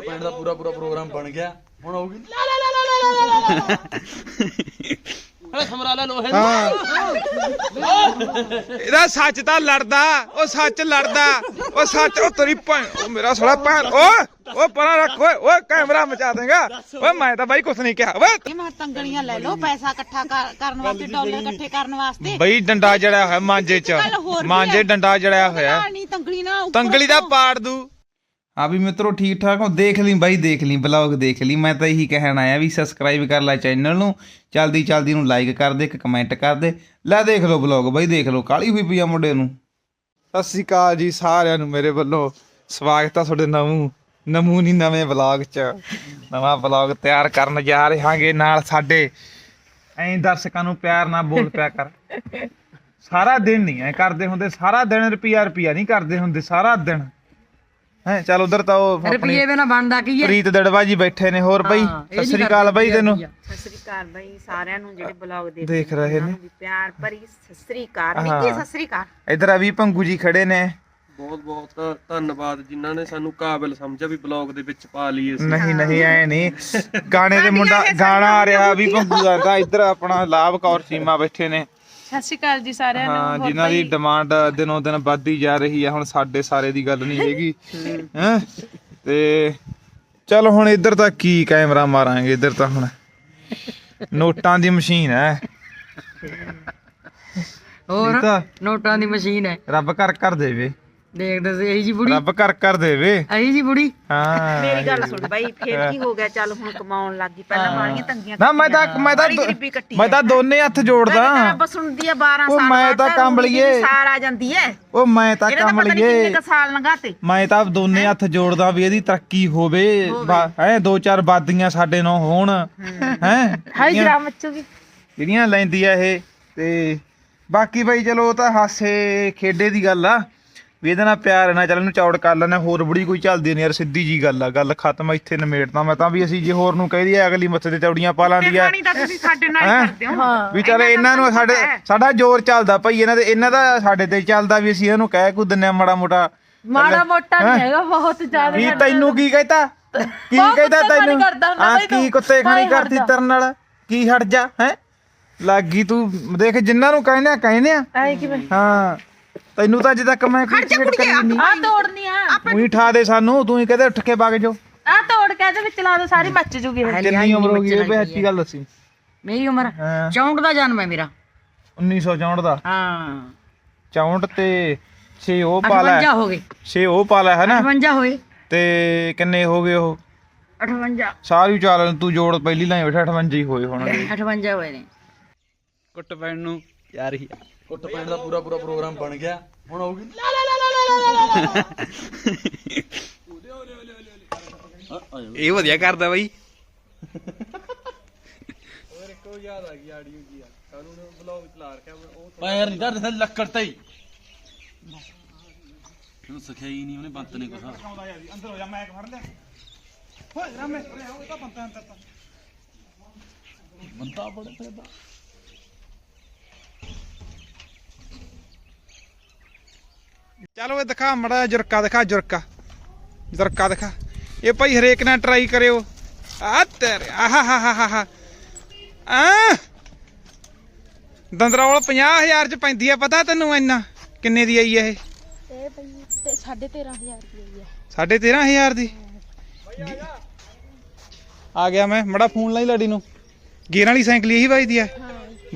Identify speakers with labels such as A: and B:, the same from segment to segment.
A: ਕੁੱਟ ਪੈਣ ਦਾ ਪੂਰਾ ਪੂਰਾ ਪ੍ਰੋਗਰਾਮ ਬਣ ਗਿਆ। ਹੁਣ ਆਊਗੀ। ਲਾ ਲਾ ਲਾ ਲਾ ਲਾ ਲਾ ਲਾ ਹਲੇ ਸਮਰਾਲਾ ਲੋਹੇ
B: ਹਾਂ ਇਹਦਾ ਸੱਚ ਤਾਂ ਲੜਦਾ ਉਹ ਸੱਚ ਲੜਦਾ। ਉਹ ਸੱਚ ਉਹ ਤੇਰੀ ਭੈਣ ਉਹ ਮੇਰਾ ਸਾਲਾ ਭੈਣ ਓਏ ਓਏ ਪਰਾਂ ਰੱਖ ਓਏ ਓਏ ਕੈਮਰਾ ਮਚਾ ਦੇਗਾ। ਓਏ ਮੈਂ ਤਾਂ ਬਾਈ ਕੁਛ ਨਹੀਂ ਕਿਹਾ। ਓਏ
C: ਇਹ ਮੈਂ ਤੰਗੜੀਆਂ ਲੈ ਲਓ ਪੈਸਾ ਇਕੱਠਾ ਕਰ- ਕਰਨ ਵਾਸਤੇ ਡਾਲਰ ਇਕੱਠੇ ਕਰਨ ਵਾਸਤੇ।
B: ਬਈ ਡੰਡਾ ਜੜਿਆ ਹੋਇਆ ਮਾਂਜੇ ਚ।
C: ਗੱਲ ਹੋਰ ਵੀ
B: ਮਾਂਜੇ
C: ਹੈ।
B: ਡੰਡਾ ਜੜਿਆ ਹੋਇਆ।
C: ਨਹੀਂ ਤੰਗੜੀ ਨਾ ਉੱਪਰ
B: ਤੰਗਲੀ ਦਾ ਪਾੜ ਦੂ। ਆ ਵੀ ਮਿੱਤਰੋ ਠੀਕ ਠਾਕ ਹੋ? ਦੇਖ ਲਈ ਬਾਈ, ਦੇਖ ਲਈ ਬਲੌਗ ਦੇਖ ਲਈ। ਮੈਂ ਤਾਂ ਇਹੀ ਕਹਿਣ ਆਇਆ ਵੀ ਸਬਸਕ੍ਰਾਈਬ ਕਰ ਲੈ ਚੈਨਲ ਨੂੰ। ਚਲਦੀ ਚਲਦੀ ਨੂੰ ਲਾਈਕ ਕਰ ਦੇ, ਇੱਕ ਕਮੈਂਟ ਕਰ ਦੇ। ਲੈ ਦੇਖ ਲਓ ਬਲੌਗ ਬਾਈ, ਦੇਖ ਲਓ, ਕਾਲੀ ਹੋਈ ਪਈ ਆ ਮੁੰਡੇ ਨੂੰ। ਸਤਿ ਸ਼੍ਰੀ ਅਕਾਲ ਜੀ ਸਾਰਿਆਂ ਨੂੰ ਮੇਰੇ ਵੱਲੋਂ। ਸਵਾਗਤ ਆ ਤੁਹਾਡੇ ਨਵੂ ਨਮੂਨੀ ਨਵੇਂ ਬਲੌਗ 'ਚ। ਨਵਾਂ ਬਲੌਗ ਤਿਆਰ ਕਰਨ ਜਾ ਰਹੇ ਹਾਂਗੇ ਨਾਲ ਸਾਡੇ। ਐਂ ਦਰਸ਼ਕਾਂ ਨੂੰ ਪਿਆਰ ਨਾਲ ਬੋਲ ਪਿਆ ਕਰ। ਸਾਰਾ ਦਿਨ ਨਹੀਂ ਐ ਕਰਦੇ ਹੁੰਦੇ, ਸਾਰਾ ਦਿਨ ਰੁਪਿਆ ਰੁਪਿਆ ਨਹੀਂ ਕਰਦੇ ਹੁੰਦੇ, ਸਾਰਾ ਦਿਨ। ਹੈ ਚੱਲ ਉਧਰ ਤਾਂ ਉਹ ਆਪਣੀ
D: ਰੁਪਈਏ ਬਿਨਾ ਬਣਦਾ ਕੀ ਹੈ?
B: ਪ੍ਰੀਤ ਦੜਵਾ ਜੀ ਬੈਠੇ ਨੇ ਹੋਰ ਬਈ ਸਤਿ ਸ੍ਰੀ ਅਕਾਲ ਬਈ ਤੈਨੂੰ।
C: ਸਤਿ ਸ੍ਰੀ ਅਕਾਲ ਬਈ ਸਾਰਿਆਂ ਨੂੰ ਜਿਹੜੇ ਬਲੌਗ ਦੇ
B: ਦੇਖ ਰਹੇ ਨੇ।
C: ਪਿਆਰ ਭਰੀ ਸਤਿ ਸ੍ਰੀ ਅਕਾਲ। ਨਿੱਕੀ ਸਤਿ ਸ੍ਰੀ ਅਕਾਲ।
B: ਇਧਰ ਅਵੀ ਭੰਗੂ ਜੀ ਖੜੇ ਨੇ।
E: ਬਹੁਤ ਬਹੁਤ ਧੰਨਵਾਦ ਜਿਨ੍ਹਾਂ ਨੇ ਸਾਨੂੰ ਕਾਬਿਲ ਸਮਝਿਆ ਵੀ ਬਲੌਗ ਦੇ ਵਿੱਚ ਪਾ ਲਈਏ ਅਸੀਂ।
B: ਨਹੀਂ ਨਹੀਂ ਐ ਨਹੀਂ। ਗਾਣੇ ਦੇ ਮੁੰਡਾ ਗਾਣਾ ਆ ਰਿਹਾ ਵੀ ਭੰਗੂ ਦਾ ਇਧਰ ਆਪਣਾ ਲਾਭ ਕੌਰ ਸੀਮਾ ਬੈਠੇ ਨੇ।
F: ਸਤਿ ਸ਼੍ਰੀ ਅਕਾਲ ਜੀ ਸਾਰਿਆਂ ਨੂੰ
B: ਹਾਂ ਜਿਨ੍ਹਾਂ ਦੀ ਡਿਮਾਂਡ ਦਿਨੋਂ ਦਿਨ ਵੱਧਦੀ ਜਾ ਰਹੀ ਹੈ ਹੁਣ ਸਾਡੇ ਸਾਰੇ ਦੀ ਗੱਲ ਨਹੀਂ ਹੈਗੀ। ਹੈ? ਤੇ ਚਲ ਹੁਣ ਇੱਧਰ ਤਾਂ ਕੀ ਕੈਮਰਾ ਮਾਰਾਂਗੇ ਇੱਧਰ ਤਾਂ ਹੁਣ। ਨੋਟਾਂ ਦੀ ਮਸ਼ੀਨ ਹੈ
D: ਹੋਰ?
B: ਤਾਂ
D: ਨੋਟਾਂ ਦੀ ਮਸ਼ੀਨ ਹੈ
B: ਰੱਬ ਕਰ ਕਰ ਦੇਵੇ।
D: ਦੇਖਦੇ ਸੀ ਇਹੀ ਜੀ ਬੁੜੀ।
B: ਰੱਬ ਕਰ ਕਰ ਦੇਵੇ।
D: ਇਹੀ ਜੀ ਬੁੜੀ।
B: ਹਾਂ
C: ਮੇਰੀ ਗੱਲ ਸੁਣ ਬਾਈ ਫੇਰ ਕੀ ਹੋ ਗਿਆ ਚੱਲ ਹੁਣ ਕਮਾਉਣ ਲੱਗ ਗਈ। ਪਹਿਲਾਂ ਮਾੜੀਆਂ ਤੰਗੀਆਂ
B: ਨਾ ਮੈਂ ਤਾਂ ਮੈਂ ਤਾਂ ਮੈਂ ਤਾਂ ਦੋਨੇ ਹੱਥ ਜੋੜਦਾ।
C: ਰੱਬ ਸੁਣਦੀ ਆ 12
B: ਉਹ
C: ਸਾਲ
B: ਮੈਂ ਤਾਂ ਕੰਬਲੀਏ।
C: ਦੀ ਸਾਰ ਆ ਜਾਂਦੀ ਐ
B: ਉਹ ਮੈਂ ਤਾਂ ਕੰਮ
C: ਪਤਾ ਨਹੀਂ
B: ਲਈਏ।
C: ਕਿੰਨੇ ਕੁ ਸਾਲ ਲੰਘਾਤੇ
B: ਮੈਂ ਤਾਂ ਦੋਨੇ ਹੱਥ ਜੋੜਦਾ ਵੀ ਇਹਦੀ ਤਰੱਕੀ ਹੋਵੇ। ਹੈ ਦੋ ਚਾਰ ਬਾਦੀਆਂ ਸਾਡੇ ਨਾਲ ਹੋਣ। ਹੈ।
F: ਹਾਈ ਗ੍ਰਾਮ ਮੱਚੂਗੀ
B: ਜਿਹੜੀਆਂ ਲੈਂਦੀ ਆ ਇਹ ਤੇ ਬਾਕੀ ਬਈ ਚਲੋ ਉਹ ਤਾਂ ਹਾਸੇ ਖੇਡੇ ਦੀ ਗੱਲ ਆ। ਵੀ ਇਹਦੇ ਨਾਲ ਪਿਆਰ ਨਾਲ ਚੱਲ ਇਹਨੂੰ ਚੌੜ ਕਰ ਲੈਣਾ ਹੋਰ ਬੜੀ ਕੋਈ ਚੱਲਦੀ ਨਹੀਂ ਯਾਰ ਸਿੱਧੀ ਜੀ ਗੱਲ ਆ ਗੱਲ ਖਤਮ ਇੱਥੇ ਨਿਮੇੜਦਾ ਮੈਂ ਤਾਂ ਵੀ ਅਸੀਂ ਜੇ ਹੋਰ ਨੂੰ ਕਹਿ ਦਈਏ ਅਗਲੀ ਮੱਥੇ ਤੇ ਚੌੜੀਆਂ ਪਾ ਲਾਂਦੀ ਆ।
C: ਪਾਣੀ ਤਾਂ ਤੁਸੀਂ ਸਾਡੇ ਨਾਲ ਹੀ
B: ਹੈਂ?
C: ਕਰਦੇ ਹੋ।
B: ਵੀ ਚੱਲ ਇਹਨਾਂ ਨੂੰ ਸਾਡੇ ਸਾਡਾ ਜ਼ੋਰ ਚੱਲਦਾ ਭਾਈ ਇਹਨਾਂ ਦੇ ਇਹਨਾਂ ਦਾ ਸਾਡੇ ਤੇ ਚੱਲਦਾ ਵੀ ਅਸੀਂ ਇਹਨੂੰ ਕਹਿ ਕੁ ਦਿੰਨੇ ਮਾੜਾ ਮੋਟਾ।
F: ਮਾੜਾ ਮੋਟਾ ਨਹੀਂ ਹੈਗਾ ਬਹੁਤ ਜ਼ਿਆਦਾ
B: ਕੀ ਤੈਨੂੰ ਕੀ ਕਹਿਤਾ? ਕੀ ਕਹਿਤਾ ਤੈਨੂੰ? ਆ। ਕੀ ਕੁੱਤੇ ਖਾਣੀ ਕਰਦੀ। ਤਰਨ ਨਾਲ? ਕੀ ਹਟ ਜਾ ਹੈ? ਲੱਗੀ ਤੂੰ? ਦੇਖ ਜਿੰਨਾਂ ਨੂੰ ਕਹਿੰਦੇ ਆ ਕਹਿੰਦੇ ਆ।
F: ਐ ਕਿਵੇਂ?
B: ਹਾਂ। ਤੈਨੂੰ ਤਾਂ ਅਜੇ ਤੱਕ ਮੈਂ ਕ੍ਰਿਕਟ ਕਰੀ ਨਹੀਂ
F: ਆ ਤੋੜਨੀ ਆ।
B: ਉਹੀ ਠਾ ਦੇ ਸਾਨੂੰ ਤੂੰ ਹੀ ਕਹਦੇ ਉੱਠ ਕੇ ਵਗ ਜਾਓ।
F: ਆ ਤੋੜ ਕੇ ਇਹਦੇ ਵਿੱਚ ਲਾ ਦੋ ਸਾਰੀ ਮੱਚ ਜੂਗੀ ਇਹ।
B: ਕਿੰਨੀ ਉਮਰ ਹੋ ਗਈ ਇਹ ਬੇ ਅੱਛੀ ਗੱਲ ਦੱਸੀ।
D: ਮੇਰੀ ਉਮਰ
B: ਹਾਂ।
D: 64 ਦਾ ਜਨਮ ਹੈ ਮੇਰਾ।
B: 1964 ਦਾ।
D: ਹਾਂ।
B: 64 ਤੇ 6 ਉਹ ਪਾ ਲੈ।
D: 58 ਹੋ ਗਏ।
B: 6 ਉਹ ਪਾ ਲੈ ਹੈ ਨਾ
D: 58 ਹੋਏ।
B: ਤੇ ਕਿੰਨੇ ਹੋ ਗਏ ਉਹ?
D: 58
B: ਸਾਰੀ ਚਾਲ ਤੂੰ ਜੋੜ ਪਹਿਲੀ ਲਾਈ ਬੈਠਾ 58 ਹੀ ਹੋਏ ਹੋਣਗੇ।
D: 58 ਹੋਏ ਨੇ।
A: ਕੁੱਟ ਪੈਣ ਨੂੰ ਯਾਰ ਹੀ ਕੁੱਟ ਪੈਣ ਦਾ ਪੂਰਾ ਪੂਰਾ ਪ੍ਰੋਗਰਾਮ ਬਣ ਗਿਆ। ਹੁਣ ਆਊਗੀ। ਲਾ ਲਾ ਲਾ ਲਾ ਲਾ ਲਾ ਲਾ
G: ਇਹ ਵਧੀਆ ਕਰਦਾ ਬਾਈ।
A: ਪੈਰ ਨਹੀਂ ਧਰਦੇ ਲੱਕੜ ਤੇ ਹੀ। ਇਹਨੂੰ ਸਿਖਿਆ ਹੀ ਨਹੀਂ ਉਹਨੇ ਬੰਤ ਨੇ ਕੁਛ।
B: ਅੰਦਰ ਹੋ ਜਾ ਮੈਂ ਫੜ ਲਿਆ ਹੋਏ ਰਾਮੇ ਉਹ ਤਾਂ ਬੰਤਾ ਅੰਦਰ ਤਾਂ।
A: ਬੰਤਾ ਬੜੇ
B: ਚਲੋ ਇਹ ਦਿਖਾ ਮੜਾ ਜੁਰਕਾ ਦਿਖਾ ਜੁਰਕਾ। ਜੁਰਕਾ ਦਿਖਾ। ਇਹ ਭਾਈ ਹਰੇਕ ਨਾਲ ਟਰਾਈ ਕਰਿਓ। ਆ ਤੇਰੇ ਆਹਾ ਹਾ ਹਾ ਹਾ ਹਾ ਆ। ਦੰਦਰੌਲ 50000 ਚ ਪੈਂਦੀ ਆ ਪਤਾ ਤੈਨੂੰ ਇੰਨਾ? ਕਿੰਨੇ ਦੀ ਆਈ ਇਹ?
F: ਇਹ ਪਈ ਤੇ 13500 ਰੁਪਏ ਹੈ
B: ਸਾਢੇ 13000 ਦੀ? ਆ ਗਿਆ। ਮੈਂ ਮੜਾ ਫੋਨ ਲਾਈ ਲੜੀ ਨੂੰ। ਗੇਅਰ ਵਾਲੀ ਸਾਈਕਲ ਇਹੀ ਵੱਜਦੀ ਆ।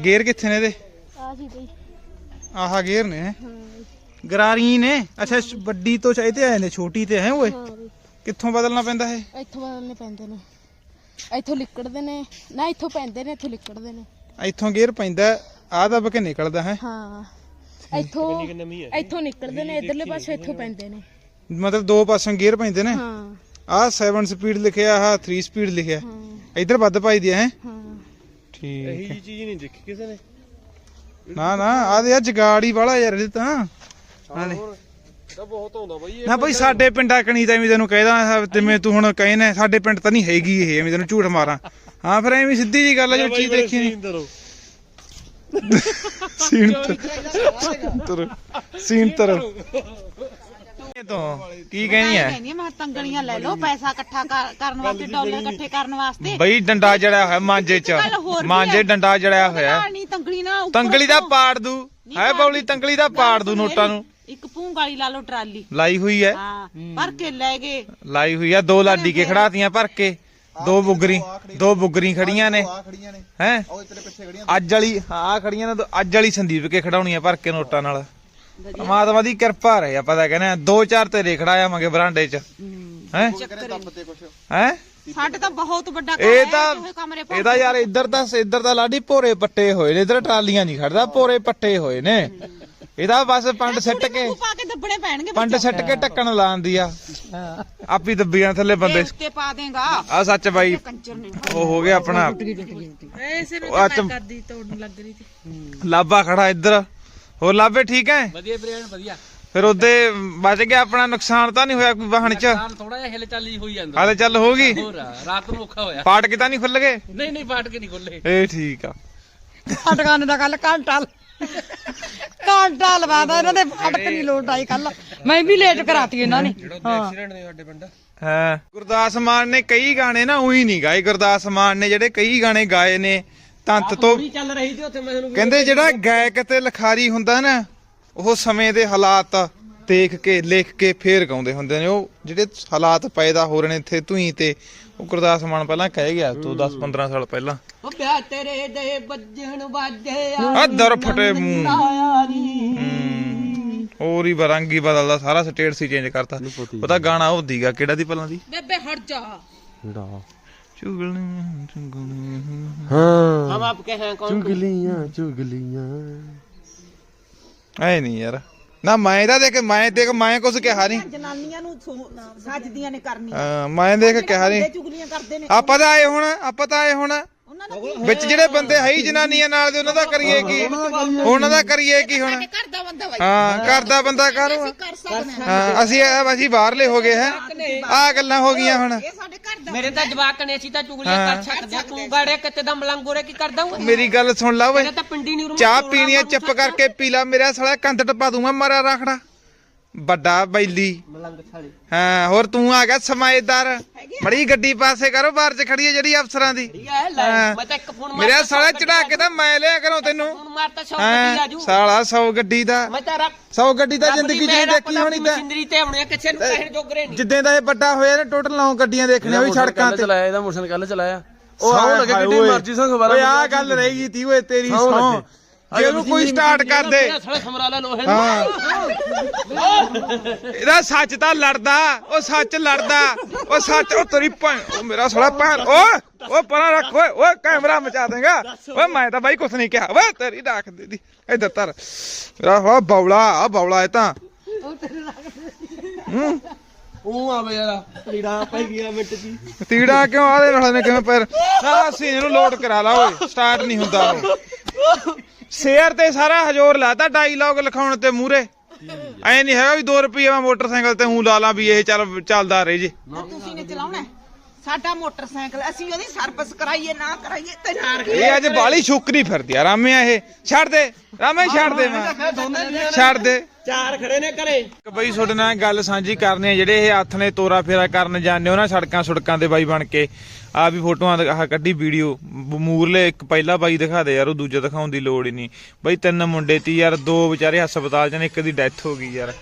B: ਗੇਅਰ ਕਿੱਥੇ ਨੇ ਇਹਦੇ?
F: ਆ ਜੀ ਬਈ
B: ਆਹਾ ਗੇਅਰ ਨੇ। ਗਰਾਰੀ ਨੇ? ਅੱਛਾ ਸ਼- ਵੱਡੀ ਤੋਂ ਚਾਹੀਦੇ ਆਏ ਨੇ ਛੋਟੀ ਤੇ ਹੈ ਓਏ। ਕਿੱਥੋਂ ਬਦਲਣਾ ਪੈਂਦਾ ਹੈ
F: ਇੱਥੋਂ ਬਦਲਨੇ ਪੈਂਦੇ ਨੇ। ਇੱਥੋਂ ਲਿਕੜਦੇ ਨੇ। ਨਾ ਇੱਥੋਂ ਪੈਂਦੇ ਨੇ ਇੱਥੋਂ ਲਿਕੜਦੇ ਨੇ।
B: ਇੱਥੋਂ ਗੇਅਰ ਪੈਂਦਾ ਆ ਦਬ ਕੇ ਨਿਕਲਦਾ ਹੈ।
F: ਹਾਂ। ਇੱਥੋਂ ਇੱਥੋਂ ਨਿਕਲਦੇ ਨੇ ਇਧਰਲੇ ਪਾਸੇ ਇੱਥੋਂ ਪੈਂਦੇ ਨੇ।
B: ਮਤਲਬ ਦੋ ਪਾਸੋਂ ਗੇਅਰ ਪੈਂਦੇ ਨੇ?
F: ਹਾਂ।
B: ਆਹ 7 ਸਪੀਡ ਲਿਖਿਆ ਆਹ 3 ਸਪੀਡ ਲਿਖਿਆ।
F: ਹਾਂ।
B: ਇੱਧਰ ਵੱਧ ਪਾਈ ਦੀ ਹੈ
F: ਹਾਂ?
B: ਠੀਕ ਹੈ।
E: ਇਹ ਚੀਜ਼ ਨਹੀਂ ਦੇਖੀ ਕਿਸੇ ਨੇ।
B: ਨਾ ਨਾ ਆ ਦੇ ਜਗਾੜੀ ਵਾਲਾ ਯਾਰ ਇਹ ਤਾਂ। ਨਾਲੇ
E: ਤਾਂ ਬਹੁਤ ਆਉਂਦਾ ਬਾਈ ਇਹ
B: ਨਾ ਬਈ ਸਾਡੇ ਪਿੰਡਾਂ ਕਣੀ ਤਾਂ ਐਵੇਂ ਤੈਨੂੰ ਕਹਿਦਾ ਜਿਵੇਂ ਤੂੰ ਹੁਣ ਕਹਿੰਦਾ ਸਾਡੇ ਪਿੰਡ ਤਾਂ ਨਹੀਂ ਹੈਗੀ ਇਹ ਐਵੇਂ ਤੈਨੂੰ ਝੂਠ ਮਾਰਾਂ। ਹਾਂ ਫਿਰ ਐਵੇਂ ਸਿੱਧੀ ਜੀ ਗੱਲ ਆ ਜੋ ਚੀਜ਼ ਦੇਖੀ ਨਹੀਂ ਸੀਨ ਤਰ ਸੀਨ ਤਰ ਇਹ ਤੋਂ ਕੀ ਕਹਿਣੀ ਹੈ?
C: ਕਹਿੰਦੀ ਮੈਂ ਲੈ ਲਓ ਪੈਸਾ ਇਕੱਠਾ ਕਰ- ਕਰਨ ਵਾਸਤੇ ਡਾਲਰ ਇਕੱਠੇ ਕਰਨ ਵਾਸਤੇ।
B: ਬਈ ਡੰਡਾ ਜੜਿਆ ਹੋਇਆ ਮਾਂਜੇ ਚ। ਮਾਂਜੇ। ਡੰਡਾ ਜੜਿਆ ਹੋਇਆ। ਤੰਗਲੀ ਦਾ। ਪਾੜ ਦੂ। ਹੈ ਬੌਲੀ ਤੰਗਲੀ ਦਾ ਪਾੜ ਦੂ ਨੋਟਾਂ ਨੂੰ।
C: ਇੱਕ ਵਾਲੀ ਲਾ ਲਓ ਟਰਾਲੀ।
B: ਲਾਈ ਹੋਈ ਹੈ?
C: ਹਾਂ ਭਰ ਕੇ ਲੈ ਗਏ।
B: ਲਾਈ ਹੋਈ ਆ ਦੋ ਲਾਡੀ ਕੇ ਖੜਾਤੀਆਂ ਭਰ ਕੇ। ਦੋ ਬੁਗਰੀ ਦੋ ਬੁਗਰੀ ਖੜੀਆਂ ਨੇ। ਹੈ? ਅੱਜ ਵਾਲੀ ਹਾਂ ਖੜੀਆਂ ਨੇ ਦੋ- ਅੱਜ ਵਾਲੀ ਸੰਦੀਪ ਕੇ ਖੜਾਉਣੀਆਂ ਭਰ ਕੇ ਨੋਟਾਂ ਨਾਲ। ਪਰਮਾਤਮਾ ਦੀ ਕਿਰਪਾ ਰਹੇ ਆਪਾਂ ਤਾਂ ਕਹਿੰਦੇ ਆ ਦੋ ਚਾਰ ਤੇ ਖੜਾਇਆਵਾਂਗੇ ਬਰਾਂਡੇ 'ਚ। ਹੈ ਹੈ?
C: ਸਾਡੇ ਤਾਂ ਬਹੁਤ ਵੱਡਾ
B: ਇਹ ਤਾਂ ਇਹਦਾ ਯਾਰ ਇੱਧਰ ਤਾਂ ਇੱਧਰ ਤਾਂ ਲਾਡੀ ਭੋਰੇ ਪੱਟੇ ਹੋਏ ਨੇ ਇੱਧਰ ਟਰਾਲੀਆਂ ਨਹੀਂ ਖੜਦਾ ਭੋਰੇ ਪੱਟੇ ਹੋਏ ਨੇ। ਇਹਦਾ ਬਸ ਪੰਡ ਸਿੱਟ ਕੇ
C: ਪਾ ਕੇ ਦੱਬਣੇ ਪੈਣਗੇ
B: ਪੰਡ ਸਿੱਟ ਕੇ ਟੱਕਣ ਲਾਉਂਦੀ ਆ। ਆਪੀ ਦੱਬੀਆਂ ਥੱਲੇ ਬੰਦੇ।
C: ਉੱਤੇ ਪਾ ਦੇਗਾ।
B: ਆ ਸੱਚ ਬਾਈ। ਉਹ ਹੋ ਗਿਆ ਆਪਣਾ।
C: ਐਸੇ ਨੂੰ
B: ਉਹ ਅੱਜ
C: ਕਰਦੀ ਤੋੜਨ ਲੱਗ ਰਹੀ ਸੀ।
B: ਲਾਬਾ ਖੜਾ ਇੱਧਰ। ਹੋਰ ਲਾਬੇ ਠੀਕ ਹੈ
G: ਵਧੀਆ ਵੀਰੇ ਐਨ ਵਧੀਆ।
B: ਫਿਰ ਉਹਦੇ ਬਚ ਗਿਆ ਆਪਣਾ ਨੁਕਸਾਨ ਤਾਂ ਨਹੀਂ ਹੋਇਆ ਕੋਈ ਵਾਹਣ ਚ?
G: ਥੋੜਾ ਜਿਹਾ ਹਿਲ ਚੱਲੀ ਹੋਈ ਜਾਂਦਾ।
B: ਹਾਲੇ ਚੱਲ ਹੋ ਗਈ
G: ਰਾਤ ਨੂੰ ਔਖਾ ਹੋਇਆ।
B: ਪਾਟ ਕਿਤਾ ਨਹੀਂ ਖੁੱਲ ਗਏ?
G: ਨਹੀਂ ਨਹੀਂ ਪਾਟ ਕੇ ਨਹੀਂ ਖੁੱਲੇ
B: ਇਹ ਠੀਕ ਆ।
D: ਅਟਕਾਨ ਦਾ ਕੱਲ ਘੰਟਾ ਘੰਟਾ ਲਵਾਦਾ ਇਹਨਾਂ ਦੇ ਫਟਕ ਨਹੀਂ ਲੋਟ ਆਈ ਕੱਲ ਮੈਂ ਵੀ ਲੇਟ ਕਰਾਤੀ ਇਹਨਾਂ ਨੇ। ਹਾਂ
E: ਐਕਸੀਡੈਂਟ ਨੇ ਸਾਡੇ ਪਿੰਡ।
B: ਹਾਂ। ਗੁਰਦਾਸ ਮਾਨ ਨੇ ਕਈ ਗਾਣੇ ਨਾ ਉਹੀ ਨਹੀਂ ਗਾਏ। ਗੁਰਦਾਸ ਮਾਨ ਨੇ ਜਿਹੜੇ ਕਈ ਗਾਣੇ ਗਾਏ ਨੇ ਤੰਤ ਤੋਂ
E: ਚੱਲ ਰਹੀ ਸੀ ਉੱਥੇ ਮੈਂ ਤੁਹਾਨੂੰ
B: ਕਹਿੰਦੇ ਜਿਹੜਾ ਗਾਇਕ ਤੇ ਲਿਖਾਰੀ ਹੁੰਦਾ ਨਾ ਉਹ ਸਮੇਂ ਦੇ ਹਾਲਾਤ ਦੇਖ ਕੇ ਲਿਖ ਕੇ ਫੇਰ ਗਾਉਂਦੇ ਹੁੰਦੇ ਨੇ। ਉਹ ਜਿਹੜੇ ਹਾਲਾਤ ਪੈਦਾ ਹੋ ਰਹੇ ਨੇ ਇੱਥੇ ਤੂੰ ਤੇ ਉਹ ਗੁਰਦਾਸ ਮਾਨ ਪਹਿਲਾਂ ਕਹਿ ਗਿਆ ਤੂੰ 10 15 ਸਾਲ ਪਹਿਲਾਂ।
E: ਉਹ ਪਿਆ ਤੇਰੇ ਦੇ ਵੱਜਣ ਵਾਜੇ
B: ਆ ਦਰ ਫਟੇ ਮੂੰਹ। ਹੂੰ। ਹੋਰ ਹੀ ਬਰੰਗੀ ਬਦਲਦਾ ਸਾਰਾ ਸਟੇਟ ਸੀ ਚੇਂਜ ਕਰਤਾ। ਉਹਦਾ ਗਾਣਾ ਉਹ ਦੀਗਾ ਕਿਹੜਾ ਦੀ ਪਹਿਲਾਂ ਦੀ?
C: ਬੇਬੇ ਹਟ ਜਾ।
B: ਚੁਗਲੀਆਂ ਚੁਗਲੀਆਂ।
E: ਹਮ ਆਪ ਕੇ ਹੈ ਕੌਣ
A: ਚੁਗਲੀਆਂ ਚੁਗਲੀਆਂ।
B: ਐ ਨਹੀਂ ਯਾਰ। ਨਾ ਮੈਂ ਤਾਂ ਦੇਖ ਮੈਂ ਦੇਖ ਮੈਂ ਕੁਝ ਕਿਹਾ ਨਹੀਂ
C: ਜਨਾਨੀਆਂ ਨੂੰ ਸੱਜਦੀਆਂ ਨੇ ਕਰਨੀ
B: ਹਾਂ, ਮੈਂ ਦੇਖ ਕਿਹਾ ਨਹੀਂ
C: ਚੁਗਲੀਆਂ ਕਰਦੇ ਨੇ।
B: ਆਪਾਂ ਤਾਂ ਆਏ ਹੁਣ ਆਪਾਂ ਤਾਂ ਆਏ ਹੁਣ। ਵਿੱਚ ਜਿਹੜੇ ਬੰਦੇ ਹੈ ਹੀ ਜਨਾਨੀਆਂ ਨਾਲ ਦੇ ਉਹਨਾਂ ਦਾ ਕਰੀਏ ਕੀ? ਉਹਨਾਂ ਦਾ ਕਰੀਏ ਕੀ ਹੁਣ?
C: ਘਰ ਦਾ ਬੰਦਾ
B: ਹਾਂ ਘਰ ਦਾ ਬੰਦਾ ਕਰੂ
C: ਕਰ ਸਕਦੇ ਹਾਂ।
B: ਹਾਂ ਅਸੀਂ ਅਸੀਂ ਬਾਹਰਲੇ ਹੋ ਗਏ ਹੈ। ਆ ਗੱਲਾਂ ਹੋ ਗਈਆਂ ਹੁਣ।
C: ਇਹ ਸਾਡੇ ਘਰ ਦਾ
E: ਮੇਰੇ ਤਾਂ ਜਵਾਕ ਨੇ ਸੀ ਤਾਂ ਚੁਗਲੀਆਂ ਕਰ ਸਕਦੇ ਆ। ਤੂੰ ਗਾੜੇ ਕਿਤੇ ਦਾ ਮਲੰਗੋਰੇ ਕੀ ਕਰਦਾ ਓਏ
B: ਮੇਰੀ ਗੱਲ ਸੁਣ ਲਾ ਓਏ।
E: ਇਹਨੇ ਤਾਂ ਪਿੰਡੀ ਨਹੀਂ
B: ਚਾਹ ਪੀਣੀ ਆ ਚੁੱਪ ਕਰਕੇ ਪੀ ਲਾ। ਮੇਰਾ ਸਾਲਾ ਕੰਧ ਟਪਾ ਦੂੰਗਾ ਮਾਰਾ ਰਾਖੜਾ। ਵੱਡਾ ਬੈਲੀ।
E: ਮਲੰਗ ਛਾਲੇ।
B: ਹਾਂ ਹੋਰ ਤੂੰ ਆ ਗਿਆ ਸਮਾਏਦਾਰ। ਬੜੀ ਗੱਡੀ ਪਾਸੇ ਕਰੋ ਬਾਹਰ ਚ ਖੜੀ ਹੈ ਜਿਹੜੀ ਅਫਸਰਾਂ ਦੀ।
E: ਇਹ ਲੈ
B: ਹਾਂ।
E: ਮੈਂ ਤਾਂ ਇੱਕ ਫੋਨ
B: ਮੇਰਾ ਸਾਲਾ ਚੜਾ ਕੇ ਤਾਂ ਮੈਂ ਲਿਆ ਕਰੋ ਤੈਨੂੰ।
E: ਫੋਨ ਮਾਰਤਾ ਗੱਡੀ
B: ਸਾਲਾ 100 ਗੱਡੀ ਦਾ।
E: ਮੈਂ ਤਾਂ ਰੱਬ
B: 100 ਗੱਡੀ ਦਾ ਜ਼ਿੰਦਗੀ ਚ ਦੇਖੀ ਹੋਣੀ ਤਾਂ।
E: ਮਸ਼ੀਨਰੀ ਤੇ ਆਉਣੇ ਕਿਸੇ ਨੂੰ ਕਹਿਣ ਜੋਗਰੇ ਨਹੀਂ।
B: ਜਿੱਦਾਂ ਦਾ ਇਹ ਵੱਡਾ ਹੋਇਆ ਨਾ ਟੋਟਲ 9 ਗੱਡੀਆਂ ਦੇਖਣੀਆਂ ਵੀ ਸੜਕਾਂ ਤੇ।
A: ਚਲਾਇਆ ਇਹਦਾ ਮੋਸ਼ਨ ਕੱਲ ਚਲਾਇਆ।
B: ਉਹ
A: ਸੌ ਲੱਗੇ ਕਿੱਡੀ ਮਰਜ਼ੀ ਸੰਗ
B: ਓਏ ਆ ਗੱਲ ਰਹਿ ਗਈ ਤੀ ਓਏ ਤੇਰੀ ਸੌ ਜੇ ਉਹਨੂੰ ਕੋਈ ਸਟਾਰਟ ਕਰ ਦੇ
E: ਸਾਲੇ ਸਮਰਾਲਾ ਲੋਹੇ
B: ਹਾਂ। ਇਹਦਾ ਸੱਚ ਤਾਂ ਲੜਦਾ ਉਹ ਸੱਚ ਲੜਦਾ ਉਹ ਸੱਚ ਉਹ ਤੇਰੀ ਭੈਣ ਉਹ ਮੇਰਾ ਸਾਲਾ ਭੈਣ ਓਏ ਓ ਪਰਾਂ ਰੱਖ ਓਏ ਓਏ ਕੈਮਰਾ ਮਚਾ ਦੇਗਾ। ਓਏ ਮੈਂ ਤਾਂ ਬਾਈ ਕੁਛ ਨਹੀਂ ਕਿਹਾ। ਓਏ ਤੇਰੀ ਰੱਖ ਦੇ ਦੀ। ਇੱਧਰ ਧਰ। ਮੇਰਾ ਹੋ ਬੌਲਾ ਆ ਬੌਲਾ ਇਹ ਤਾਂ। ਹੂੰ?
E: ਉਹ ਆਵੇ ਯਾਰ ਲੀੜਾ ਪੈ ਗਿਆ ਮਿੰਟ ਦੀ।
B: ਤੀੜਾ ਕਿਉਂ? ਆਦੇ ਨਾਲ ਨੇ ਕਿਵੇਂ ਪੈਰ ਸਾਰਾ ਸੀਨ ਨੂੰ ਲੋਡ ਕਰਾ ਲਾ ਓਏ। ਸਟਾਰਟ ਨਹੀਂ ਹੁੰਦਾ। ਉਹ ਸ਼ੇਅਰ ਤੇ ਸਾਰਾ ਹਜੋਰ ਲਾਤਾ ਡਾਇਲੌਗ ਲਿਖਾਉਣ ਤੇ ਮੂਰੇ ਐ ਨਹੀਂ ਹੈਗਾ ਵੀ 2 ਰੁਪਏ ਮੈਂ ਮੋਟਰਸਾਈਕਲ ਤੇ ਹੂੰ ਲਾ ਲਾਂ ਵੀ ਇਹ ਚੱਲ, ਚੱਲਦਾ ਰਹੇ ਜੇ।
C: ਤੁਸੀਂ ਨੇ ਚਲਾਉਣਾ ਸਾਡਾ ਮੋਟਰਸਾਈਕਲ ਅਸੀਂ ਉਹਦੀ ਸਰਵਿਸ ਕਰਾਈਏ ਨਾ ਕਰਾਈਏ ਤੇ ਨਾ
B: ਇਹ ਅੱਜ ਬਾਲੀ ਸ਼ੁਕਰੀ ਫਿਰਦੀ ਆ ਰਾਮਿਆ ਇਹ। ਛੱਡ ਦੇ ਰਾਮੇ ਛੱਡ ਦੇ ਮੈਂ ਛੱਡ ਦੇ।
E: ਚਾਰ ਖੜੇ ਨੇ ਘਰੇ।
B: ਇੱਕ ਬਈ ਤੁਹਾਡੇ ਨਾਲ ਗੱਲ ਸਾਂਝੀ ਕਰਨੀ ਆ ਜਿਹੜੇ ਇਹ ਹੱਥ ਨੇ ਤੋਰਾ ਫੇਰਾ ਕਰਨ ਜਾਂਦੇ ਹੋ ਨਾ ਸੜਕਾਂ ਸੁੜਕਾਂ ਤੇ ਬਾਈ ਬਣ ਕੇ ਆ ਵੀ ਫੋਟੋਆਂ ਆਹ ਕੱਢੀ ਵੀਡੀਓ। ਮੂਰਲੇ ਇੱਕ ਪਹਿਲਾ ਬਾਈ ਦਿਖਾ ਦੇ ਯਾਰ ਉਹ ਦੂਜਾ ਦਿਖਾਉਣ ਦੀ ਲੋੜ ਹੀ ਨਹੀਂ। ਬਈ ਤਿੰਨ ਮੁੰਡੇ ਤੀ ਯਾਰ ਦੋ ਵਿਚਾਰੇ ਹਸਪਤਾਲ ਚ ਨੇ ਇੱਕ ਦੀ ਡੈਥ ਹੋ ਗਈ ਯਾਰ।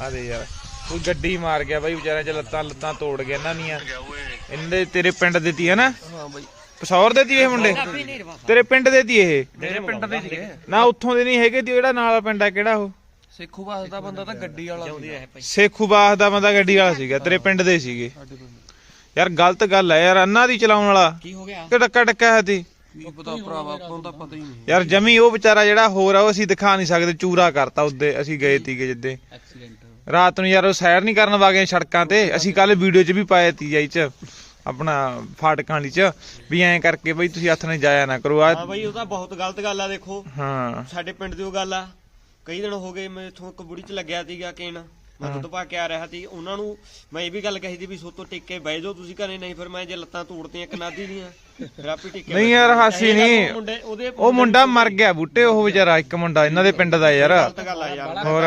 B: ਆ ਦੇ ਯਾਰ। ਕੋਈ ਗੱਡੀ ਮਾਰ ਗਿਆ ਬਾਈ ਵਿਚਾਰਿਆਂ ਚ ਲੱਤਾਂ ਲੱਤਾਂ ਤੋੜ ਗਿਆ ਇਹਨਾਂ ਦੀਆਂ। ਇਹਨਾਂ ਦੇ ਤੇਰੇ ਪਿੰਡ ਦੇ ਤੀ ਹੈ ਨਾ?
E: ਹਾਂ ਬਾਈ।
B: ਪਸੌਰ ਦੇ ਤੀ ਇਹ ਮੁੰਡੇ? ਤੇਰੇ ਪਿੰਡ ਦੇ ਤੀ ਇਹ?
E: ਮੇਰੇ ਪਿੰਡ ਦੇ ਸੀਗੇ
B: ਨਾ ਉੱਥੋਂ ਦੇ ਨਹੀਂ ਹੈਗੇ ਤੀ ਜਿਹੜਾ ਨਾਲ ਪਿੰਡ ਆ ਕਿਹੜਾ ਉਹ?
E: ਸੇਖੂ ਬਾਸ ਦਾ ਬੰਦਾ ਤਾਂ ਗੱਡੀ ਵਾਲਾ ਸੀ
B: ਸੇਖੂਬਾਸ ਦਾ ਬੰਦਾ। ਗੱਡੀ ਵਾਲਾ ਸੀਗਾ ਤੇਰੇ ਪਿੰਡ ਦੇ ਸੀਗੇ। ਯਾਰ ਗਲਤ ਗੱਲ ਹੈ ਯਾਰ ਅੰਨਾ ਦੀ ਚਲਾਉਣ ਵਾਲਾ।
E: ਕੀ ਹੋ ਗਿਆ?
B: ਕਿ ਡੱਕਾ ਡੱਕਾ ਹੈ ਤੀ?
E: ਕੀ ਪਤਾ ਭਰਾਵਾ ਆਪਾਂ ਨੂੰ ਤਾਂ ਪਤਾ ਹੀ ਨਹੀਂ।
B: ਯਾਰ ਜਮੀ ਉਹ ਵਿਚਾਰਾ ਜਿਹੜਾ ਹੋਰ ਆ ਉਹ ਅਸੀਂ ਦਿਖਾ ਨਹੀਂ ਸਕਦੇ ਚੂਰਾ ਕਰਤਾ ਉੱਦੇ ਅਸੀਂ ਗਏ ਤੀਗੇ ਜਿੱਦੇ।
G: ਐਕਸੀਡੈਂਟ।
B: ਰਾਤ ਨੂੰ ਯਾਰ ਉਹ ਸੈਰ ਨਹੀਂ ਕਰਨ ਵਾਗੇ ਸੜਕਾਂ ਤੇ। ਅਸੀਂ ਕੱਲ ਵੀਡੀਓ 'ਚ ਵੀ ਪਾਇਆ ਤੀ ਜਾਈ 'ਚ ਆਪਣਾ ਫਾਟਕਾਂ ਵਾਲੀ 'ਚ ਵੀ ਐਂ ਕਰਕੇ ਬਈ ਤੁਸੀਂ ਹੱਥ ਨੇ ਜਾਇਆ ਨਾ ਕਰੋ। ਆ
H: ਹਾਂ ਬਈ ਉਹ ਤਾਂ ਬਹੁਤ ਗਲਤ ਗੱਲ ਆ ਦੇਖੋ।
B: ਹਾਂ।
H: ਸਾਡੇ ਪਿੰਡ ਦੀ ਉਹ ਗੱਲ ਆ। ਕਈ ਦਿਨ ਹੋ ਗਏ ਮੈਂ ਇਥੋਂ ਇੱਕ ਬੁੜੀ ਚ ਲੱਗਿਆ ਸੀਗਾ ਕੇਨ ਮੈਂ ਦੁੱਧ ਪਾ ਕੇ ਆ ਰਿਹਾ ਸੀ। ਉਹਨਾਂ ਨੂੰ ਮੈਂ ਇਹ ਵੀ ਗੱਲ ਕਹੀ ਸੀ ਵੀ ਸੋਤੋਂ ਟਿਕ ਬਹਿ ਜਾਓ ਤੁਸੀਂ ਘਰੇ ਨਹੀਂ ਫਿਰ ਮੈਂ ਜੇ ਲੱਤਾਂ ਤੋੜਤੀਆਂ ਇੱਕ ਨਾਦੀ ਦੀਆਂ। ਟਿੱਕੇ
B: ਨਹੀਂ ਯਾਰ ਹਾਸੀ ਨਹੀਂ।
H: ਮੁੰਡੇ ਉਹਦੇ
B: ਉਹ ਮੁੰਡਾ ਮਰ ਗਿਆ ਬੂਟੇ ਉਹ ਵਿਚਾਰਾ ਇੱਕ ਮੁੰਡਾ ਇਹਨਾਂ ਦੇ ਪਿੰਡ ਦਾ ਯਾਰ।
H: ਗਲਤ ਗੱਲ ਆ ਯਾਰ।
B: ਹੋਰ।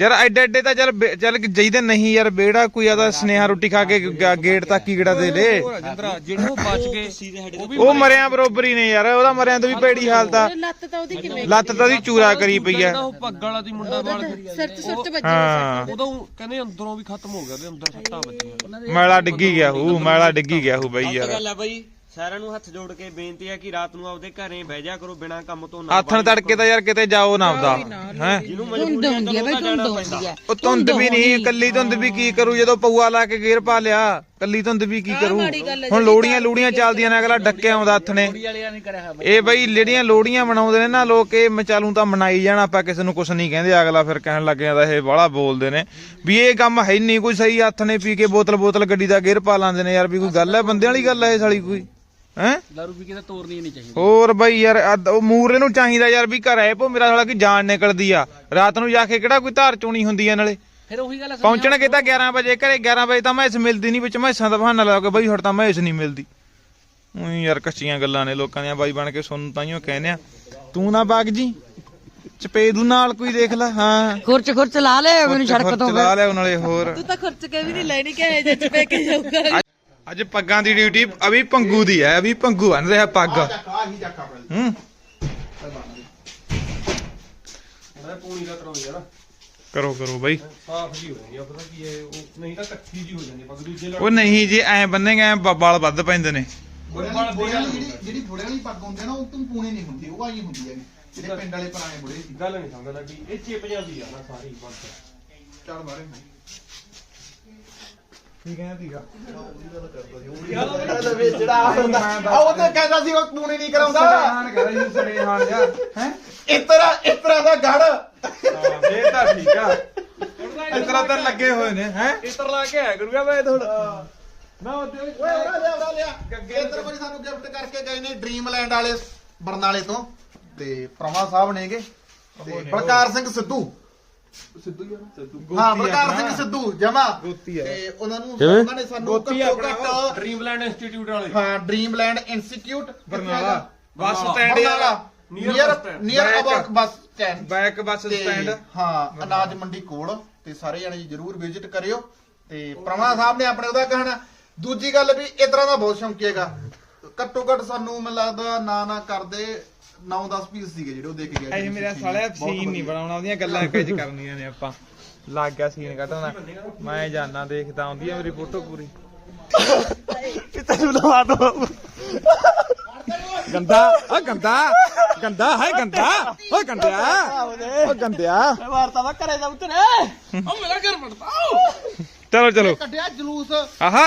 B: ਯਾਰ ਐਡੇ ਐਡੇ ਤਾਂ ਚੱਲ ਬੇ- ਚੱਲ ਜਈਦੇ ਨਹੀਂ ਯਾਰ ਬੇੜਾ ਕੋਈ ਆਦਾ ਸਨੇਹਾ ਰੋਟੀ ਖਾ ਕੇ ਗ- ਗੇਟ ਤੱਕ ਹੀ ਗੇੜਾ ਦੇ ਦੇ?
E: ਜਿੰਦਰਾ ਜਿਹੜੇ ਉਹ ਬਚ ਗਏ
H: ਸੀਧੇ ਸਾਡੇ
E: ਉਹ ਵੀ
B: ਉਹ ਮਰਿਆਂ। ਬਰੋਬਰ ਹੀ ਨੇ ਯਾਰ ਉਹਦਾ ਮਰਿਆਂ ਤੋਂ ਵੀ ਭੇੜੀ ਹਾਲਤ ਆ।
F: ਲੱਤ ਤਾਂ ਉਹਦੀ ਕਿਵੇਂ
B: ਲੱਤ ਤਾਂ ਦੀ ਚੂਰਾ ਕਰੀ ਪਈ ਆ।
E: ਉਹ ਪੱਗ ਵਾਲਾ ਦੀ ਮੁੰਡਾ ਨਾਲ
F: ਸਿਰ ਚ ਸੁੱਟ ਵੱਜੀ
B: ਹਾਂ।
E: ਉਦੋਂ ਕਹਿੰਦੇ ਅੰਦਰੋਂ ਵੀ ਖਤਮ ਹੋ ਗਿਆ ਉਹਦੇ ਅੰਦਰ ਸੱਟਾਂ ਵੱਜੀਆਂ।
B: ਮੈਲਾ ਡਿੱਗੀ ਗਿਆ ਹੂ ਮੈਲਾ ਡਿੱਗੀ ਗਿਆ ਹੂ ਬਈ ਯਾਰ।
H: ਗੱਲ ਆ ਬਾਈ। ਸਾਰਿਆਂ ਨੂੰ ਹੱਥ ਜੋੜ ਕੇ ਬੇਨਤੀ ਹੈ ਕਿ ਰਾਤ ਨੂੰ ਆਪਦੇ ਘਰੇ ਬਹਿ ਜਾ ਕਰੋ ਬਿਨਾਂ ਕੰਮ ਤੋਂ ਨਾ
B: ਆਥਣ ਤੜਕੇ ਤਾਂ ਯਾਰ ਕਿਤੇ ਜਾਓ ਨਾ ਆਉਂਦਾ ਹੈ?
H: ਜਿਹਨੂੰ ਮਜਬੂਰੀ
B: ਉਹ ਧੁੰਦ ਵੀ ਨਹੀਂ ਕੱਲੀ ਧੁੰਦ ਵੀ ਕੀ ਕਰੂ ਜਦੋਂ ਪਊਆ ਲਾ ਕੇ ਗੇਰ ਪਾ ਲਿਆ ਕੱਲੀ ਧੁੰਦ ਵੀ ਕੀ ਕਰੂ? ਹੁਣ ਲੋੜੀਆਂ ਲੂੜੀਆਂ ਚੱਲਦੀਆਂ ਨੇ ਅਗਲਾ ਡੱਕੇ ਆਉਂਦਾ
G: ਹੋਇਆ।
B: ਇਹ ਬਈ ਜਿਹੜੀਆਂ ਲੋੜੀਆਂ ਮਨਾਉਂਦੇ ਨੇ ਨਾ ਲੋਕ ਇਹ ਮਚਾਲੂ ਤਾਂ ਮਨਾਈ ਜਾਣ ਆਪਾਂ ਕਿਸੇ ਨੂੰ ਕੁਝ ਨਹੀਂ ਕਹਿੰਦੇ ਅਗਲਾ ਫਿਰ ਕਹਿਣ ਲੱਗ ਜਾਂਦਾ ਇਹ ਬਾਹਲਾ ਬੋਲਦੇ ਨੇ। ਵੀ ਇਹ ਕੰਮ ਹੈ ਨਹੀਂ ਕੋਈ ਸਹੀ ਹੱਥ ਨੇ ਪੀ ਕੇ ਬੋਤਲ ਬੋਤਲ ਗੱਡੀ ਦਾ ਗੇਰ ਪਾ ਲਾਂਦੇ ਨੇ ਯਾਰ ਵੀ ਕੋਈ ਗੱਲ ਹੈ ਬੰਦੇ ਵਾਲੀ ਗੱਲ ਹੈ ਇਹ ਸਾਲੀ ਕੋਈ? ਹੈ?
G: ਦਾਰੂ ਪੀ ਕੇ ਤਾਂ ਤੋਰਨੀ ਨਹੀਂ ਚਾਹੀਦੀ।
B: ਹੋਰ ਬਈ ਯਾਰ ਅੱਧ- ਉਹ ਮੂਰੇ ਨੂੰ ਚਾਹੀਦਾ ਯਾਰ ਵੀ ਘਰ ਆਏ ਪੋ ਮੇਰਾ ਸਾਲਾ ਕੀ ਜਾਨ ਨਿਕਲਦੀ ਆ। ਰਾਤ ਨੂੰ ਜਾ ਕੇ ਕਿਹੜਾ ਕੋਈ ਧਾਰ ਚੋਣੀ ਹੁੰਦੀ ਆ ਨਾਲੇ।
G: ਫਿਰ ਉਹੀ ਗੱਲ ਆ,
B: ਪਹੁੰਚਣਗੇ ਤਾਂ 11 ਵਜੇ ਘਰੇ 11 ਵਜੇ ਤਾਂ ਮੈਸ ਮਿਲਦੀ ਨਹੀਂ ਵਿੱਚ ਮੈਸਾਂ ਦਾ ਬਹਾਨਾ ਲਾ ਕੇ ਬਈ ਹੁਣ ਤਾਂ ਮੈਸ ਨਹੀਂ ਮਿਲਦੀ। ਉਹੀ ਯਾਰ ਕੱਚੀਆਂ ਗੱਲਾਂ ਨੇ ਲੋਕਾਂ ਦੀਆਂ ਬਾਈ ਬਣ ਕੇ ਸੁਣ ਤਾਈਓ ਕਹਿੰਦੇ ਆ ਤੂੰ ਨਾ ਬਾਗ ਜੀ ਚਪੇਦੂ ਨਾਲ ਕੋਈ ਦੇਖ ਲੈ ਹਾਂ।
D: ਖੁਰਚ ਖੁਰਚ ਲਾ ਲੈ ਮੈਨੂੰ ਸੜਕ ਤੋਂ
B: ਚਲਾ ਲਿਆ ਨਾਲੇ ਹੋਰ।
F: ਤੂੰ ਤਾਂ ਖਰਚ ਕੇ ਵੀ ਨਹੀਂ ਲੈਣੀ ਕਿ ਜੇ ਚ ਪੈ ਕੇ ਜਾਊਗਾ।
B: ਅੱਜ ਪੱਗਾਂ ਦੀ ਡਿਊਟੀ ਅਭੀ ਪੰਗੂ ਦੀ ਹੈ ਅਭੀ ਪੰਗੂ ਬਣ ਰਿਹਾ ਪੱਗ। ਹੂੰ
E: ਪੂਣੀ ਦਾ ਕਰਾਉਂ ਯਾਰ।
B: ਕਰੋ ਕਰੋ ਬਈ।
E: ਸਾਫ਼ ਜੀ ਹੋ ਜਾਂਦੀ ਆ ਪਤਾ ਕੀ ਹੈ ਉਹ ਨਹੀਂ ਤਾਂ ਕੱਚੀ ਜੀ ਹੋ ਜਾਂਦੀ ਆ, ਪੱਗ ਦੂਜੇ
B: ਉਹ ਨਹੀਂ ਜੇ ਐ ਬੰਨੇਗਾ ਐ ਵਾਲ ਵੱਧ ਪੈਂਦੇ ਨੇ।
I: ਜਿਹੜੀ ਜਿਹੜੀ ਬੁੜੇ ਵਾਲੀ ਪੱਗ ਹੁੰਦੀ ਆ ਨਾ ਉਹ ਤੂੰ ਪੂਣੀ ਨਹੀਂ ਹੁੰਦੀ ਉਹ ਆਈ ਹੁੰਦੀ ਹੈ ਜਿਹੜੇ ਪਿੰਡ ਵਾਲੇ ਪੁਰਾਣੇ ਬੁੜੇ ਸੀ।
E: ਗੱਲ ਨਹੀਂ ਸਮਝ ਲੱਗੀ ਇਹ ਚਿਪ ਜਾਂਦੀ ਆ ਨਾ ਸਾਰੀ
B: ਠੀਕ ਹੈ ਠੀਕ ਆ
I: ਜਿਹੜਾ ਹੁੰਦਾ। ਆ ਉਹ ਤਾਂ ਕਹਿੰਦਾ ਸੀ ਉਹ ਪੂਣੀ ਨਹੀਂ ਕਰਾਉਂਦਾ।
B: ਹਾਨ ਕਰ ਜੀ ਸੜੇ ਹਾਨ ਜਾ। ਹੈ?
I: ਇਸ ਤਰ੍ਹਾਂ ਇਸ ਤਰ੍ਹਾਂ ਦਾ ਗੜ।
B: ਇਹ ਤਾਂ ਠੀਕ ਆ। ਇਸ ਤਰ੍ਹਾਂ ਤਾਂ ਲੱਗੇ ਹੋਏ ਨੇ ਹੈ?
E: ਇਤਰ ਲਾ ਕੇ ਆਇਆ ਕਰੂਗਾ ਮੈਂ ਥੋੜਾ
B: ਨਾ ਉਹਦੇ
I: ਓਏ ਉਰਾ ਲਿਆ ਉਰਾ ਲਿਆ। ਕੇਂਦਰ ਭਾਜੀ ਸਾਨੂੰ ਗਿਫਟ ਕਰਕੇ ਗਏ ਨੇ ਡ੍ਰੀਮਲੈਂਡ ਵਾਲੇ ਬਰਨਾਲੇ ਤੋਂ। ਤੇ ਪ੍ਰਮਾ ਸਾਹਿਬ ਨੇਗੇ। ਤੇ ਬਲਕਾਰ ਸਿੰਘ ਸਿੱਧੂ। ਸਿੱਧੂ ਹਾਂ ਬਲਕਾਰ ਸਿੰਘ ਸਿੱਧੂ ਜਮਾ।
B: ਗੋਤੀ ਆ।
I: ਤੇ ਉਹਨਾਂ ਨੂੰ ਉਹਨਾਂ ਨੇ ਸਾਨੂੰ
B: ਗੋਤੀ ਆ
I: ਘੱਟੋ ਘੱਟ
E: ਡ੍ਰੀਮਲੈਂਡ ਇੰਸਟੀਚਿਊਟ ਵਾਲੇ।
I: ਹਾਂ Dreamland institute
B: Barnala. Bus
E: Barnala.
B: Stand
I: Barnala.
E: Near
I: near
E: bus stand.
I: Near
B: Back.
I: About bus stand
B: back bus
I: ਤੇ
B: ਸਟੈਂਡ
I: ਹਾਂ ਅਨਾਜ ਮੰਡੀ ਕੋਲ। ਤੇ ਸਾਰੇ ਜਣੇ ਜਰੂਰ ਵਿਜ਼ਿਟ ਕਰਿਓ। ਤੇ ਪ੍ਰਮਾ ਸਾਹਿਬ ਨੇ ਆਪਣੇ ਉਹਦਾ ਕਹਿਣਾ। ਦੂਜੀ ਗੱਲ ਵੀ ਇਸ ਤਰ੍ਹਾਂ ਦਾ ਬਹੁਤ ਸ਼ੌਂਕੀ ਹੈਗਾ। ਘੱਟੋ ਘੱਟ ਸਾਨੂੰ ਮੈਨੂੰ ਲੱਗਦਾ ਨਾ ਨਾ ਕਰਦੇ 9-10 ਪੀਸ ਸੀਗੇ ਜਿਹੜੇ ਉਹ ਦੇ ਕੇ ਗਏ
B: ਇਹ ਮੇਰਾ ਸਾਲਿਆ ਸੀਨ ਨਹੀਂ ਬਣਾਉਣਾ ਉਹਦੀਆਂ ਗੱਲਾਂ ਕਿਜ ਕਰਨੀਆਂ ਨੇ ਆਪਾਂ। ਲੱਗ ਗਿਆ ਸੀਨ ਕੱਢਣਾ ਮੈਂ ਜਾਣਾ ਦੇਖਦਾ ਆਉਂਦੀ ਆ ਮੇਰੀ ਫੋਟੋ ਪੂਰੀ।
I: ਤੈਨੂੰ ਲਵਾ ਦੋ?
B: ਗੰਦਾ ਓ ਗੰਦਾ ਗੰਦਾ ਹੈ ਗੰਦਾ ਓ ਗੰਦਿਆ। ਓ ਗੰਦਿਆ।
I: ਵਾਰਤਾ ਵਾ ਘਰੇ ਜਾ ਉਤਰੇ
G: ਉਹ ਮੇਰਾ ਘਰ ਪੜਦਾ
B: ਚਲੋ ਚਲੋ।
I: ਕੱਢਿਆ ਜਲੂਸ।
B: ਆਹਾ।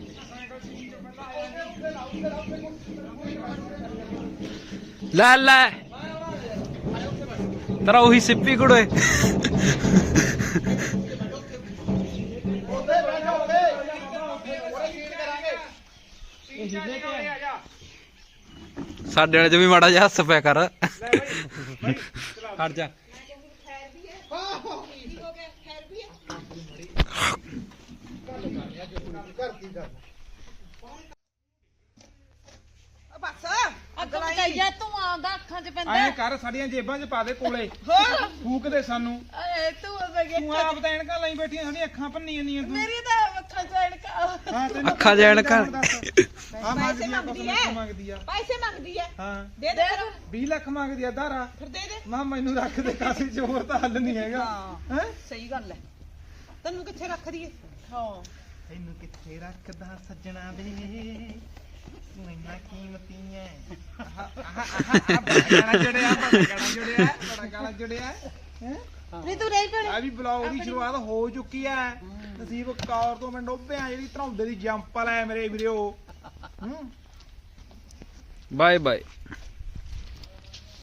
G: ਲੈ ਲੈ। ਤੇਰਾ ਉਹੀ ਸਿੱਪੀ ਕੁੜੇ। ਸਾਡੇ ਵਾਲੇ ਚ ਵੀ ਮਾੜਾ ਜਿਹਾ ਹੱਸ ਪਿਆ ਕਰ। ਹਟ ਜਾ।
C: ਬਸ
F: ਅੱਖਾਂ 'ਚ ਪੈਂਦਾ।
B: ਐਂ ਕਰ ਸਾਡੀਆਂ ਜੇਬਾਂ 'ਚ ਪਾ ਦੇ ਕੋਲੇ।
C: ਹੋਰ?
B: ਫੂਕ ਦੇ ਸਾਨੂੰ।
F: ਏ ਤੂੰ ਗਿਆ
B: ਤੂੰ ਆਪ ਤਾਂ ਐਨਕਾਂ ਲਾਈ ਬੈਠੀਆਂ ਸਾਡੀਆਂ ਅੱਖਾਂ ਭੰਨੀ ਜਾਂਦੀਆਂ ਤੂੰ।
F: ਮੇਰੀ ਤਾਂ ਅੱਖਾਂ 'ਚ ਐਨਕਾਂ।
B: ਹਾਂ ਤੈਨੂੰ
G: ਅੱਖਾਂ 'ਚ ਐਨਕਾਂ।
B: ਆ ਮੰਗਦੀ ਆ
C: ਮੰਗਦੀ ਐ।
B: ਮੰਗਦੀ ਆ।
C: ਪੈਸੇ ਮੰਗਦੀ ਐ।
B: ਹਾਂ।
C: ਦੇ ਦੇ ਫਿਰ।
B: 20 ਲੱਖ ਮੰਗਦੀ ਆ ਧਾਰਾ।
C: ਫਿਰ ਦੇ ਦੇ।
B: ਮਾਂ ਮੈਨੂੰ ਰੱਖ ਦੇ ਕਾਸੇ ਚ ਹੋਰ ਤਾਂ ਹੱਲ ਨਹੀਂ ਹੈਗਾ। ਹੈ।
C: ਸਹੀ ਗੱਲ ਐ। ਤੈਨੂੰ ਕਿੱਥੇ ਰੱਖਦੀ ਐ ਹਾਂ
B: ਤੈਨੂੰ ਕਿੱਥੇ ਰੱਖਦਾ ਸੱਜਣਾ ਦੇ? ਤੂੰ ਇੰਨਾ ਕੀਮਤੀ ਐ ਬੜਾ ਗਾਣਾ ਜੁੜਿਆ ਬੜਾ ਗਾਣਾ ਜੁੜਿਆ ਬੜਾ ਗਾਣਾ ਜੁੜਿਆ ਹੈ
F: ਨਹੀਂ ਤੂੰ ਰਹਿ ਪੜ
B: ਆ ਵੀ ਬਲੌਗ ਦੀ ਸ਼ੁਰੂਆਤ ਹੋ ਚੁੱਕੀ ਐ ਨਸੀਬ ਕੌਰ ਤੋਂ ਮੈਂ ਡੋਬਿਆ ਜਿਹੜੀ ਧਰੌਂਦੇ ਦੀ ਜੰਪ ਵਾਲਾ ਐ ਮੇਰੇ ਵੀਰੋ ਹੂੰ
G: ਬਾਏ ਬਾਏ